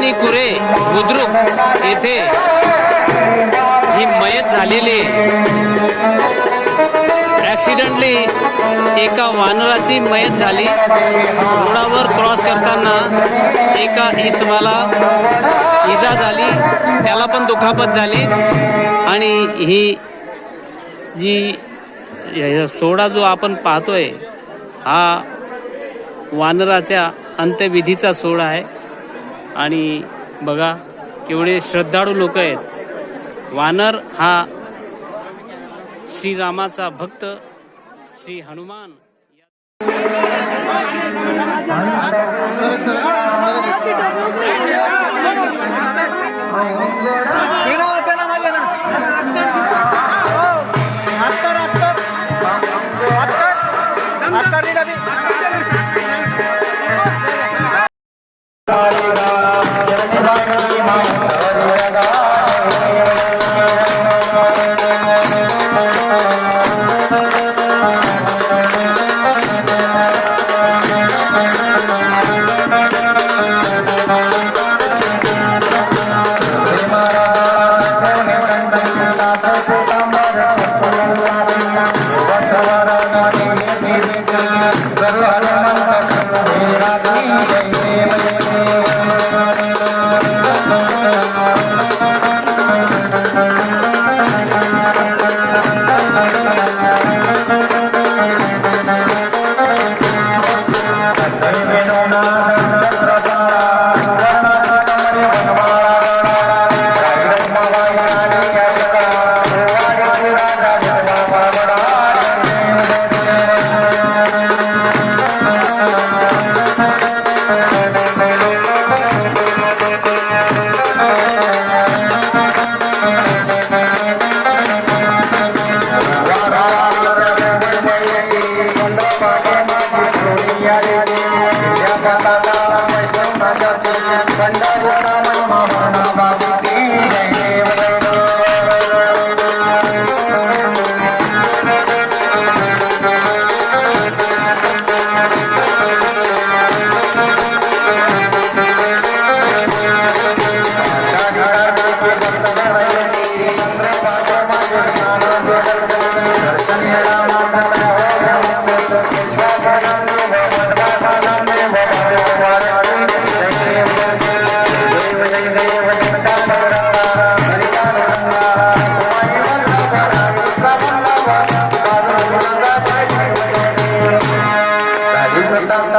चांदणी कुरे बुद्रुक येथे ही मयत झालेली ऍक्सिडेंटली एका वानराची मयत झाली. रोडावर क्रॉस करताना एका इसमाला इजा झाली. त्याला पण दुखापत झाली. आणि ही जी सोडा जो आपण पाहतोय हा वानराच्या अंत्यविधीचा सोहळा आहे. आणि बघा केवढे श्रद्धाळू लोक आहेत. वानर हा श्रीरामाचा भक्त Shri Hanuman.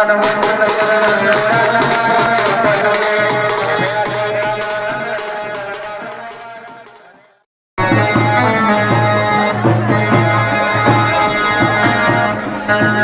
Thank uh you. -huh.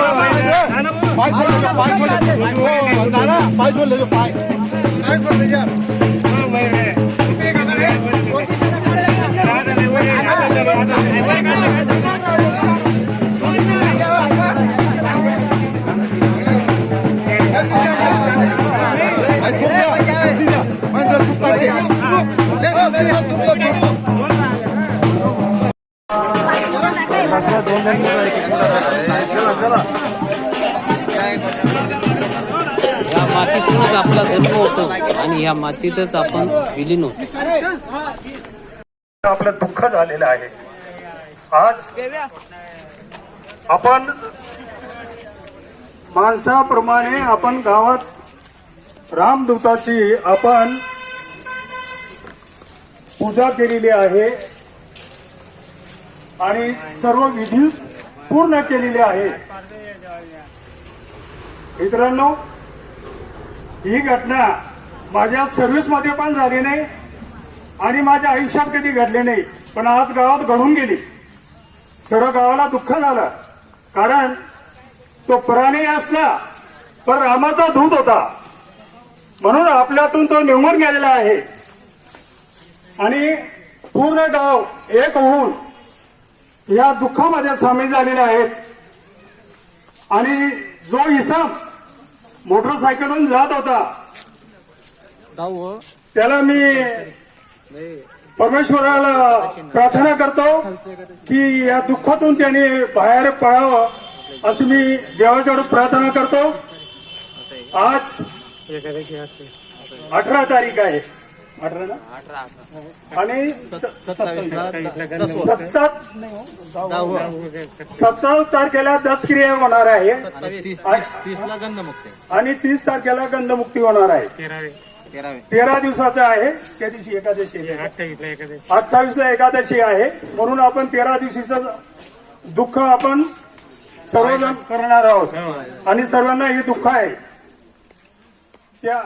पाय सोड पाय सोड दादा पाय सोड ले पाय पाय सोड ले चला या मातीतूनच आपला जन्म होतो आणि या मातीतच आपण विलीन होतो. आपलं दुःख झालेलं आहे. आज आपण माणसाप्रमाणे आपण गावात रामदूताची आपण पूजा केलेली आहे. आणि सर्व विधी पूर्ण केलेले आहे मित्रांनो ही घटना माझ्या सर्व्हिसमध्ये पण झाली नाही आणि माझ्या आयुष्यात कधी घडले नाही. पण आज गावात घडून गेली. सर्व गावाला दुःख झालं. कारण तो प्राणी असला पण रामाचा दूत होता. म्हणून आपल्यातून तो निवडून गेलेला आहे. आणि पूर्ण गाव एक होऊन या दुःखामध्ये सामील झालेले आहेत. आणि जो इसम मोटरसायकलवरून जात होता त्याला मी परमेश्वराला प्रार्थना करतो की या दुःखातून त्याने बाहेर पडावं असं मी देवाच्याकडे प्रार्थना करतो. आज अठरा तारीख आहे. अठरा ना? आणि तारखेला दसक्रिया होणार आहे. आणि तीस तारखेला गंधमुक्ती होणार आहे. तेरा दिवसाचं आहे. त्या दिवशी एकादशी अठ्ठावीस ला एकादशी. आहे. म्हणून आपण तेरा दिवशीचं दुःख आपण सर्वजण करणार आहोत. आणि सर्वांना हे दुःख आहे. त्या